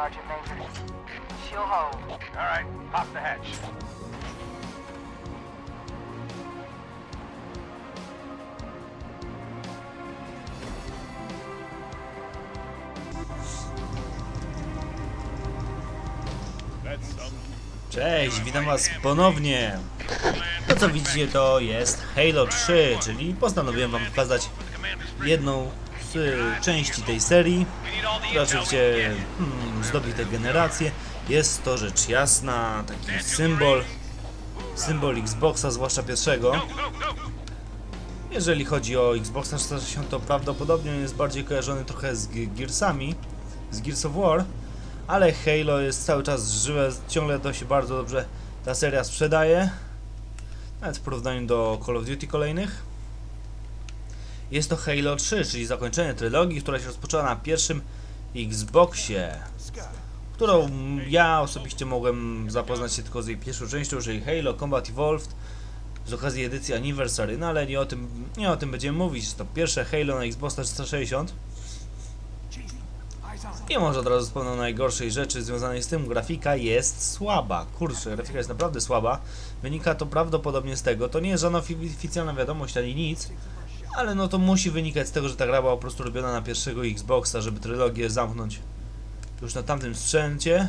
Sergeant Major. She'll hold. All right, pop the hatch. Cześć, witam was ponownie. To co widzicie to jest Halo 3, czyli postanowiłem wam pokazać jedną z części tej serii, oczywiście hmm, zdobi tę. Jest to rzecz jasna, taki symbol, symbol Xboxa, zwłaszcza pierwszego. Jeżeli chodzi o Xboxa 360, to prawdopodobnie jest bardziej kojarzony trochę z Ge- Gearsami, z Gears of War, ale Halo jest cały czas żywe, ciągle to się bardzo dobrze ta seria sprzedaje, nawet w porównaniu do Call of Duty kolejnych. Jest to Halo 3, czyli zakończenie trylogii, która się rozpoczęła na pierwszym Xboxie, którą ja osobiście mogłem zapoznać się tylko z jej pierwszą częścią, czyli Halo Combat Evolved z okazji edycji Anniversary, no ale nie o tym, nie o tym będziemy mówić, to pierwsze Halo na Xboxa 360. I może od razu wspomnę o najgorszej rzeczy związanej z tym. Grafika jest słaba. Kurczę, grafika jest naprawdę słaba. Wynika to prawdopodobnie z tego. To nie jest żadna ofi- oficjalna wiadomość ani nic. Ale no to musi wynikać z tego, że ta gra była po prostu robiona na pierwszego Xboxa, żeby trylogię zamknąć już na tamtym sprzęcie.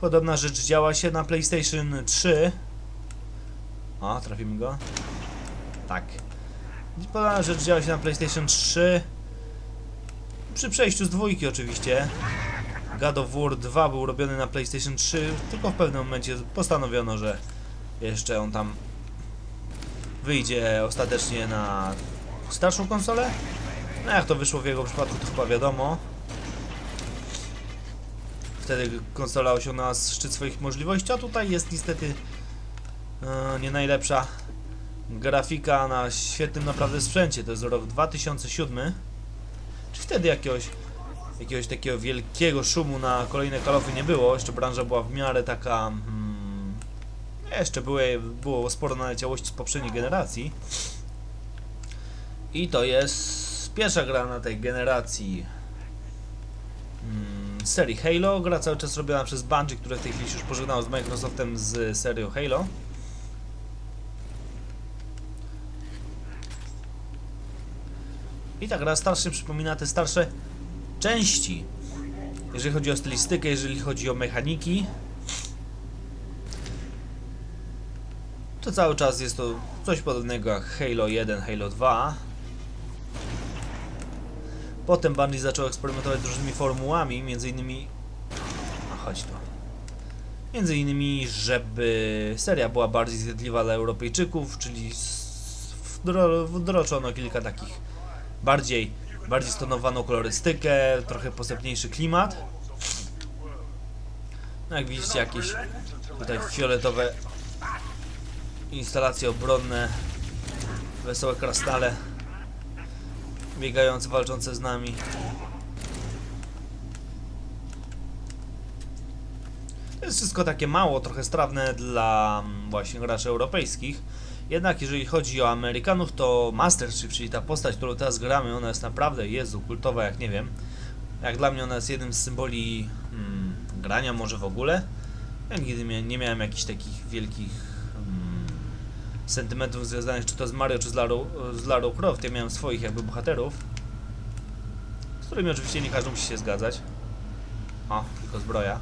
Podobna rzecz działa się na PlayStation 3. O, trafimy go. Tak. Podobna rzecz działa się na PlayStation 3. Przy przejściu z dwójki oczywiście. God of War 2 był robiony na PlayStation 3, tylko w pewnym momencie postanowiono, że jeszcze on tam wyjdzie ostatecznie na starszą konsolę. No jak to wyszło w jego przypadku, to chyba wiadomo. Wtedy konsola osiągnęła szczyt swoich możliwości, a tutaj jest niestety e, nie najlepsza grafika na świetnym naprawdę sprzęcie. To jest rok 2007. Czy wtedy jakiegoś, jakiegoś takiego wielkiego szumu na kolejne kalofy nie było? Jeszcze branża była w miarę taka... Hmm, jeszcze były, było sporo naleciałości z poprzedniej generacji. I to jest pierwsza gra na tej generacji hmm, serii Halo. Gra cały czas robiona przez Bungie, które w tej chwili już pożegnało z Microsoftem z serią Halo. I ta gra starszy przypomina te starsze części. Jeżeli chodzi o stylistykę, jeżeli chodzi o mechaniki, to cały czas jest to coś podobnego jak Halo 1, Halo 2. Potem Bungie zaczął eksperymentować z różnymi formułami, między innymi... A chodź tu. Między innymi, żeby seria była bardziej zjadliwa dla Europejczyków, czyli wdro, wdroczono kilka takich bardziej, bardziej stonowaną kolorystykę, trochę posępniejszy klimat. No jak widzicie jakieś tutaj fioletowe instalacje obronne, wesołe krastale biegające, walczące z nami. To jest wszystko takie mało, trochę strawne dla mm, właśnie graczy europejskich. Jednak jeżeli chodzi o Amerykanów, to Master Chief, czyli ta postać, którą teraz gramy, ona jest naprawdę, Jezu, kultowa jak nie wiem. Jak dla mnie ona jest jednym z symboli hmm, grania może w ogóle. Ja nigdy nie miałem jakichś takich wielkich sentymentów związanych czy to z Mario, czy z Lara, z Lara Croft. Ja miałem swoich jakby bohaterów, z którymi oczywiście nie każdy musi się zgadzać. O, tylko zbroja.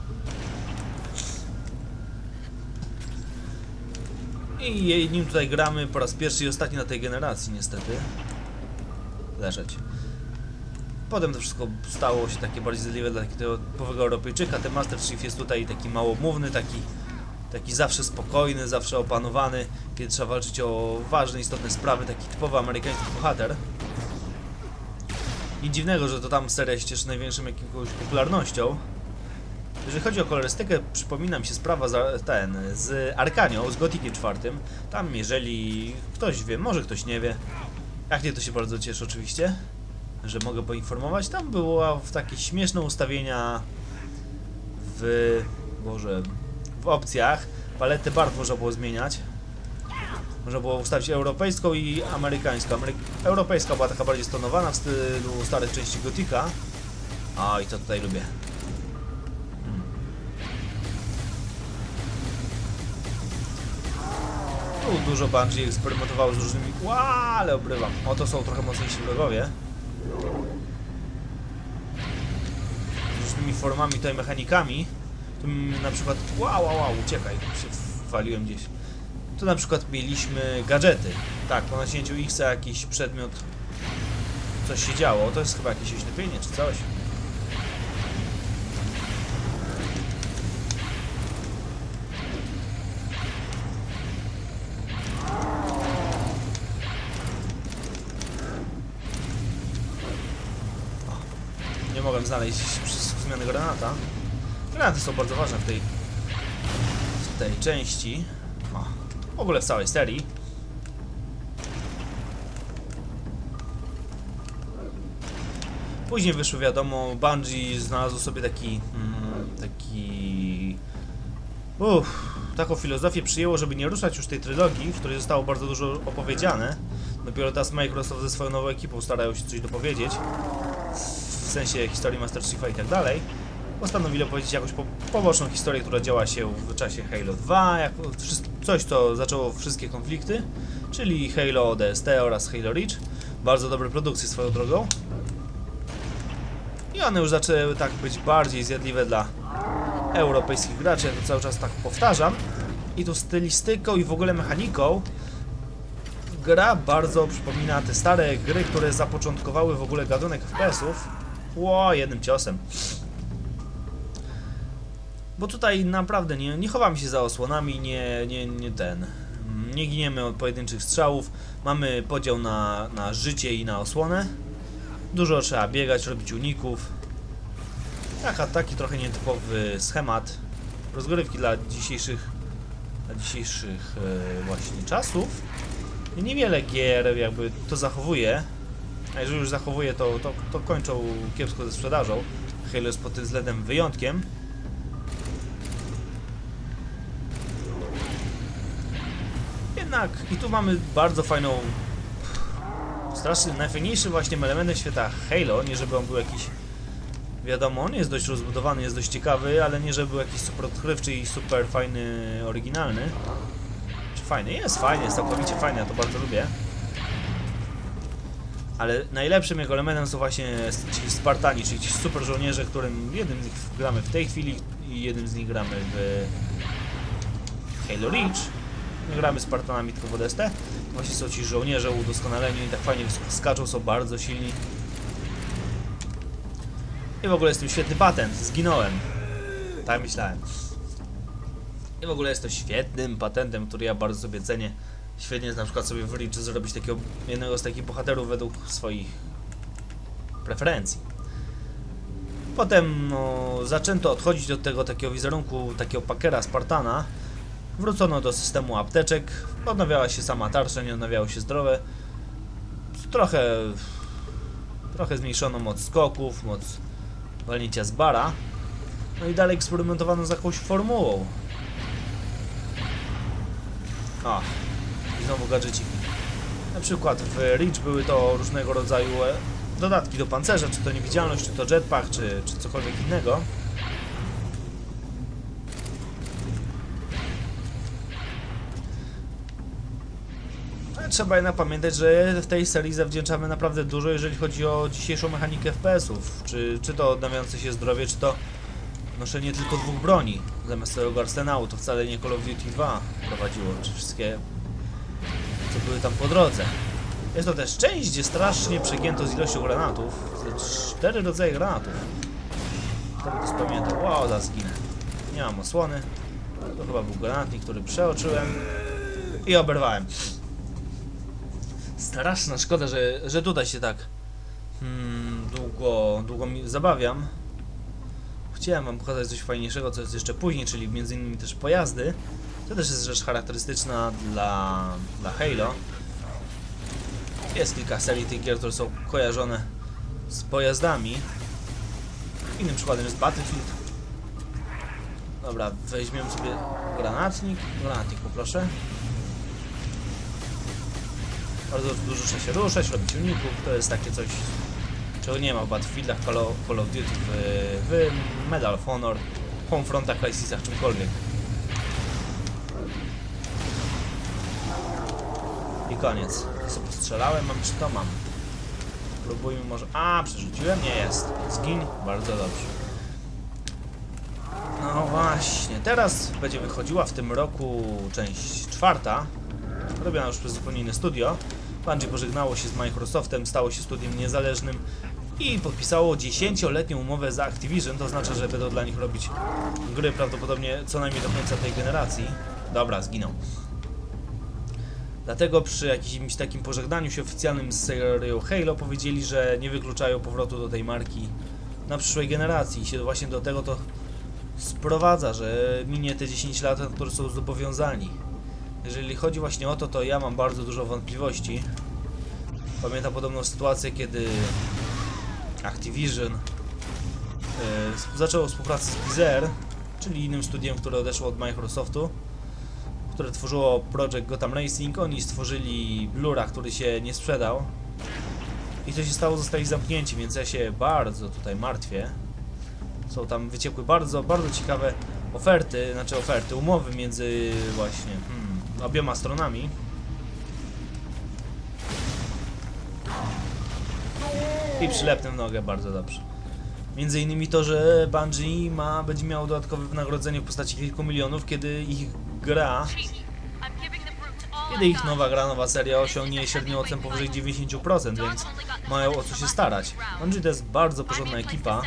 I nim tutaj gramy po raz pierwszy i ostatni na tej generacji niestety. Leżeć. Potem to wszystko stało się takie bardziej zjadliwe dla takiego typowego Europejczyka. Ten Master Chief jest tutaj taki małomówny, taki, taki zawsze spokojny, zawsze opanowany, kiedy trzeba walczyć o ważne, istotne sprawy, taki typowy amerykański bohater. Nic dziwnego, że to tam seria się cieszy największą jakąś popularnością. Jeżeli chodzi o kolorystykę, przypomina mi się sprawa za, ten, z Arkanią, z Gotikiem czwartym. Tam jeżeli ktoś wie, może ktoś nie wie, jak nie to się bardzo cieszę oczywiście, że mogę poinformować. Tam było w takie śmieszne ustawienia w, Boże, opcjach. Paletę barw można było zmieniać. Można było ustawić europejską i amerykańską. Amery europejska była taka bardziej stonowana w stylu starych części Gotika. A i to tutaj lubię. Hmm. Tu dużo bardziej eksperymentowało z różnymi... Ła, ale obrywam. O, to są trochę mocniejsi wrogowie. Z różnymi formami tutaj mechanikami. Na przykład... Wow, wow, wow, uciekaj. Się waliłem gdzieś. Tu na przykład mieliśmy gadżety. Tak, po naciśnięciu X jakiś przedmiot... Coś się działo. To jest chyba jakieś oślepienie czy coś. Granaty są bardzo ważne w tej w tej części. O, w ogóle w całej serii. Później wyszło wiadomo, Bungie znalazł sobie taki mm, taki uff, taką filozofię przyjęło, żeby nie ruszać już tej trylogii, w której zostało bardzo dużo opowiedziane. Dopiero teraz Microsoft ze swoją nową ekipą starają się coś dopowiedzieć w sensie historii Master Chiefa i tak dalej, postanowili opowiedzieć jakąś po poboczną historię, która działa się w czasie Halo 2, jak wszyst- coś, co zaczęło wszystkie konflikty, czyli Halo ODST oraz Halo Reach. Bardzo dobre produkcje swoją drogą. I one już zaczęły tak być bardziej zjadliwe dla europejskich graczy, ja to cały czas tak powtarzam. I tu stylistyką i w ogóle mechaniką gra bardzo przypomina te stare gry, które zapoczątkowały w ogóle gatunek FPS-ów. Ło, jednym ciosem. Bo tutaj naprawdę nie, nie chowamy się za osłonami, nie, nie, nie ten. Nie giniemy od pojedynczych strzałów. Mamy podział na, na życie i na osłonę. Dużo trzeba biegać, robić uników. Taka, taki trochę nietypowy schemat rozgrywki dla dzisiejszych, dla dzisiejszych e, właśnie czasów. Niewiele gier jakby to zachowuje, a jeżeli już zachowuje, to, to, to kończą kiepsko ze sprzedażą. Halo jest pod tym względem wyjątkiem. Jednak i tu mamy bardzo fajną strasznie najfajniejszym właśnie elementem świata Halo, nie żeby on był jakiś wiadomo, on jest dość rozbudowany, jest dość ciekawy, ale nie żeby był jakiś super odkrywczy i super fajny, oryginalny. Czy fajny? Jest fajny, jest całkowicie fajny, ja to bardzo lubię. Ale najlepszym jego elementem są właśnie ci Spartani, czyli ci super żołnierze, którym jednym z nich gramy w tej chwili i jednym z nich gramy w Halo Reach. Gramy Spartanami tylko w. Właśnie są ci żołnierze udoskonaleni i tak fajnie skaczą, są bardzo silni. I w ogóle jest świetny patent, zginąłem. Tak myślałem. I w ogóle jest to świetnym patentem, który ja bardzo sobie cenię. Świetnie jest na przykład sobie w Reach zrobić takiego, jednego z takich bohaterów według swoich preferencji. Potem no, zaczęto odchodzić od tego takiego wizerunku, takiego pakera Spartana. Wrócono do systemu apteczek, odnawiała się sama tarcza, nie odnawiały się zdrowe. Trochę, trochę zmniejszono moc skoków, moc walnięcia z bara. No i dalej eksperymentowano z jakąś formułą. A, i znowu gadżeciki. Na przykład w Reach były to różnego rodzaju e, dodatki do pancerza, czy to niewidzialność, czy to jetpack, czy, czy cokolwiek innego. Trzeba jednak pamiętać, że w tej serii zawdzięczamy naprawdę dużo, jeżeli chodzi o dzisiejszą mechanikę FPS-ów. Czy, czy to odnawiające się zdrowie, czy to noszenie tylko dwóch broni zamiast całego arsenału. To wcale nie Call of Duty 2 prowadziło, czy wszystkie, co były tam po drodze. Jest to też część, gdzie strasznie przegięto z ilością granatów. Cztery rodzaje granatów. To by to spamiętał. Wow, za zginę. Nie mam osłony. To chyba był granatnik, który przeoczyłem. I oberwałem. Straszna szkoda, że, że tutaj się tak hmm, długo, długo mi zabawiam. Chciałem wam pokazać coś fajniejszego, co jest jeszcze później, czyli między innymi też pojazdy. To też jest rzecz charakterystyczna dla, dla Halo. Jest kilka serii tych gier, które są kojarzone z pojazdami. Innym przykładem jest Battlefield. Dobra, weźmiemy sobie granatnik. Granatnik poproszę. Bardzo dużo trzeba się ruszać, robić uników. To jest takie coś, czego nie ma w Battlefieldach, Call of, Call of Duty, w, w Medal of Honor, Homefrontach, Crysisach, czymkolwiek. I koniec. Co postrzelałem? Mam czy to mam? Próbujmy może... A, przerzuciłem? Nie jest. Zgin? Bardzo dobrze. No właśnie, teraz będzie wychodziła w tym roku część czwarta, robiona już przez zupełnie inne studio. Bungie pożegnało się z Microsoftem, stało się studiem niezależnym i podpisało 10-letnią umowę z Activision, to oznacza, że będą dla nich robić gry prawdopodobnie co najmniej do końca tej generacji. Dobra, zginął. Dlatego przy jakimś takim pożegnaniu się oficjalnym z serią Halo powiedzieli, że nie wykluczają powrotu do tej marki na przyszłej generacji i się właśnie do tego to sprowadza, że minie te 10 lat, na które są zobowiązani. Jeżeli chodzi właśnie o to, to ja mam bardzo dużo wątpliwości. Pamiętam podobną sytuację, kiedy Activision yy, zaczęło współpracę z Blizzard, czyli innym studiem, które odeszło od Microsoftu, które tworzyło Project Gotham Racing. Oni stworzyli Blura, który się nie sprzedał. I co się stało? Zostali zamknięci, więc ja się bardzo tutaj martwię. Są tam wyciekły bardzo, bardzo ciekawe oferty, znaczy oferty, umowy między właśnie hmm, obiema stronami. I przylepnę nogę, bardzo dobrze. Między innymi to, że Bungie ma, będzie miało dodatkowe wynagrodzenie w postaci kilku milionów, kiedy ich gra, kiedy ich nowa gra, nowa seria osiągnie średnią ocenę powyżej 90%, więc mają o co się starać. Bungie to jest bardzo porządna ekipa,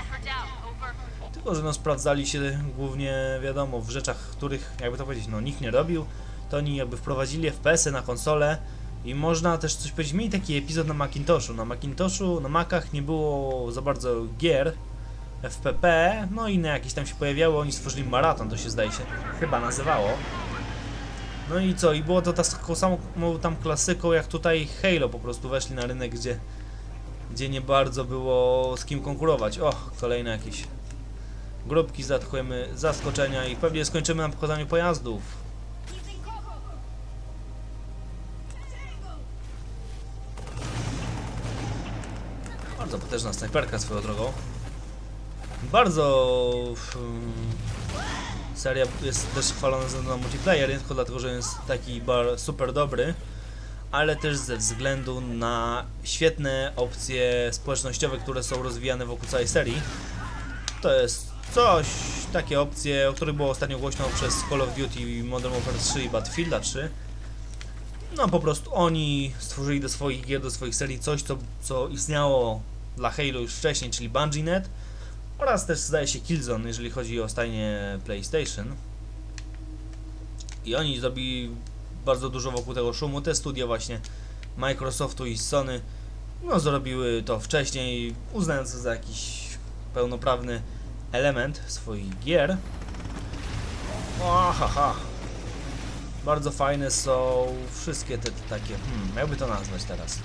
tylko, że no sprawdzali się głównie, wiadomo, w rzeczach, których, jakby to powiedzieć, no nikt nie robił, to oni jakby wprowadzili FPS-y na konsolę i można też coś powiedzieć, mieli taki epizod na Macintoshu. Na Macintoshu, na Macach nie było za bardzo gier, FPP, no i inne jakieś tam się pojawiały, oni stworzyli Maraton, to się zdaje się chyba nazywało. No i co, i było to taką samą tam klasyką jak tutaj Halo, po prostu weszli na rynek, gdzie, gdzie nie bardzo było z kim konkurować. O, kolejne jakieś grupki, zaatakujemy zaskoczenia i pewnie skończymy na pokazaniu pojazdów. Bardzo potężna snajperka swoją drogą. Bardzo... mm, seria jest też chwalona ze względu na multiplayer, nie tylko dlatego, że jest taki bar super dobry, ale też ze względu na świetne opcje społecznościowe, które są rozwijane wokół całej serii. To jest coś, takie opcje, o których było ostatnio głośno przez Call of Duty Modern Warfare 3 i Battlefielda 3. No po prostu oni stworzyli do swoich gier, do swoich serii coś, co, co istniało dla Halo już wcześniej, czyli Bungie.net oraz też zdaje się Killzone, jeżeli chodzi o stajnie PlayStation. I oni zrobili bardzo dużo wokół tego szumu. Te studia właśnie Microsoftu i Sony no, zrobiły to wcześniej, uznając to za jakiś pełnoprawny element swoich gier. O, haha. Bardzo fajne są wszystkie te, te takie, hmm, jakby to nazwać teraz.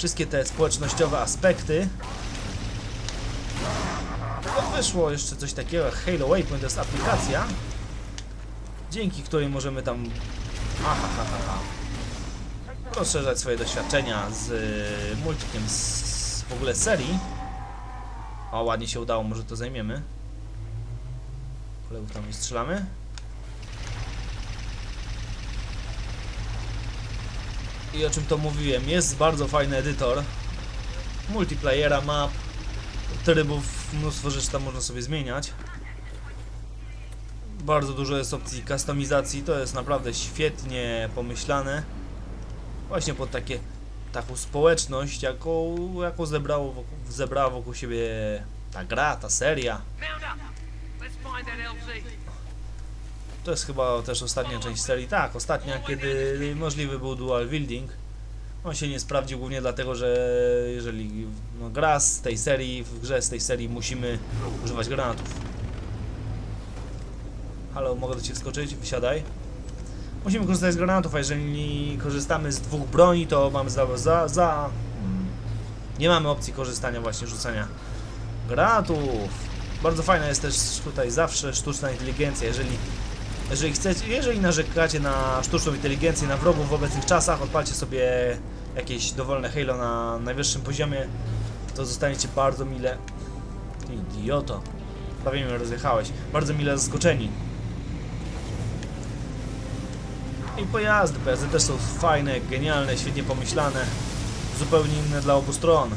Wszystkie te społecznościowe aspekty. No, wyszło jeszcze coś takiego jak Halo Waypoint, to jest aplikacja, dzięki której możemy tam aha, ha, ha, ha, rozszerzać swoje doświadczenia z y, multikiem z w ogóle serii. O, ładnie się udało, może to zajmiemy. Kolegów tam nie strzelamy. I o czym to mówiłem, jest bardzo fajny edytor multiplayera, map, trybów, mnóstwo rzeczy tam można sobie zmieniać. Bardzo dużo jest opcji kustomizacji, to jest naprawdę świetnie pomyślane. Właśnie pod takie taką społeczność, jaką, jaką zebrało wokół, zebrała wokół siebie ta gra, ta seria. Up. Let's find that LZ. To jest chyba też ostatnia część serii. Tak, ostatnia, kiedy możliwy był dual wielding. On się nie sprawdził głównie dlatego, że jeżeli no, gra z tej serii, w grze z tej serii musimy używać granatów. Halo, mogę do Ciebie wskoczyć? Wysiadaj. Musimy korzystać z granatów, a jeżeli korzystamy z dwóch broni, to mamy za... za, za nie mamy opcji korzystania właśnie, rzucania granatów. Bardzo fajna jest też tutaj zawsze sztuczna inteligencja, jeżeli Jeżeli chcecie, jeżeli narzekacie na sztuczną inteligencję, na wrogów w obecnych czasach, odpalcie sobie jakieś dowolne Halo na najwyższym poziomie, to zostaniecie bardzo mile... Idioto. Prawie mnie rozjechałeś. Bardzo mile zaskoczeni. I pojazdy, pojazdy też są fajne, genialne, świetnie pomyślane. Zupełnie inne dla obu stron.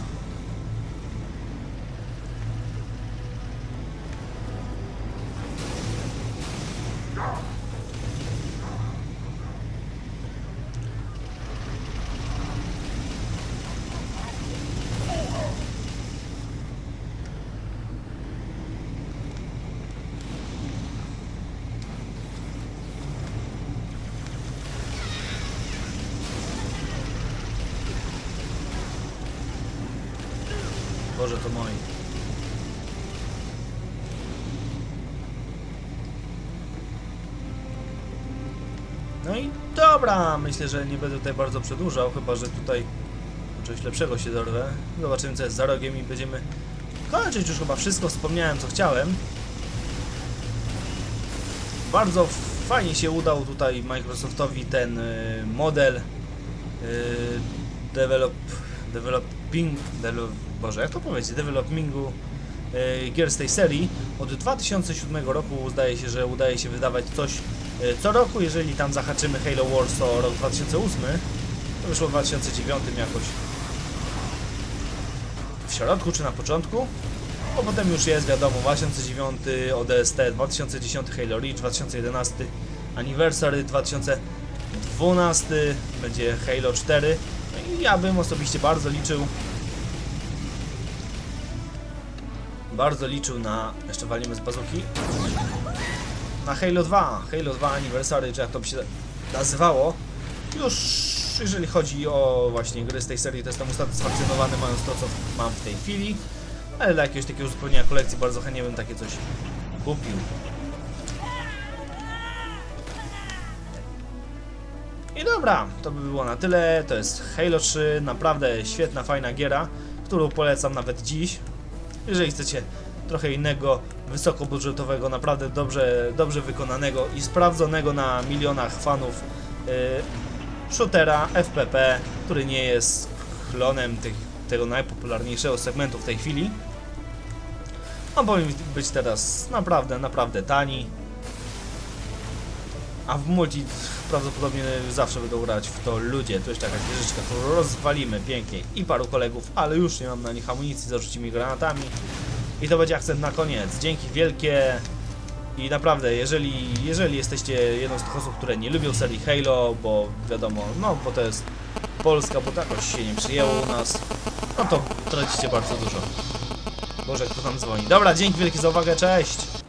No i dobra, myślę, że nie będę tutaj bardzo przedłużał, chyba że tutaj czegoś lepszego się dorwę. Zobaczymy co jest za rogiem i będziemy kończyć już chyba wszystko, wspomniałem co chciałem. Bardzo fajnie się udał tutaj Microsoftowi ten y, model y, develop, developing, develop, Boże, jak to powiedzieć, developingu y, gier z tej serii. Od 2007 roku zdaje się, że udaje się wydawać coś co roku, jeżeli tam zahaczymy Halo Wars o rok 2008, to wyszło w 2009 jakoś. W środku czy na początku, bo potem już jest wiadomo 2009 ODST, 2010 Halo Reach, 2011 Anniversary, 2012 będzie Halo 4 no i ja bym osobiście bardzo liczył bardzo liczył na jeszcze walimy z bazuki na Halo 2 Halo 2 Anniversary, czy jak to się nazywało. Już jeżeli chodzi o właśnie gry z tej serii to jestem usatysfakcjonowany mając to co mam w tej chwili. Ale dla jakiegoś takiego uzupełnienia kolekcji bardzo chętnie bym takie coś kupił. I dobra, to by było na tyle. To jest Halo 3, naprawdę świetna, fajna giera, którą polecam nawet dziś. Jeżeli chcecie trochę innego, wysokobudżetowego, naprawdę dobrze, dobrze wykonanego i sprawdzonego na milionach fanów yy, shootera FPP, który nie jest klonem tych, tego najpopularniejszego segmentu w tej chwili. On powinien być teraz naprawdę, naprawdę tani. A w multi prawdopodobnie zawsze będą grać w to ludzie. To jest taka wieżyczka, którą rozwalimy pięknie i paru kolegów, ale już nie mam na nich amunicji, zarzucimy granatami. I to będzie akcent na koniec. Dzięki wielkie. I naprawdę, jeżeli, jeżeli jesteście jedną z tych osób, które nie lubią serii Halo, bo wiadomo, no bo to jest Polska, bo to jakoś się nie przyjęło u nas, no to tracicie bardzo dużo. Boże, kto tam dzwoni. Dobra, dzięki wielkie za uwagę, cześć!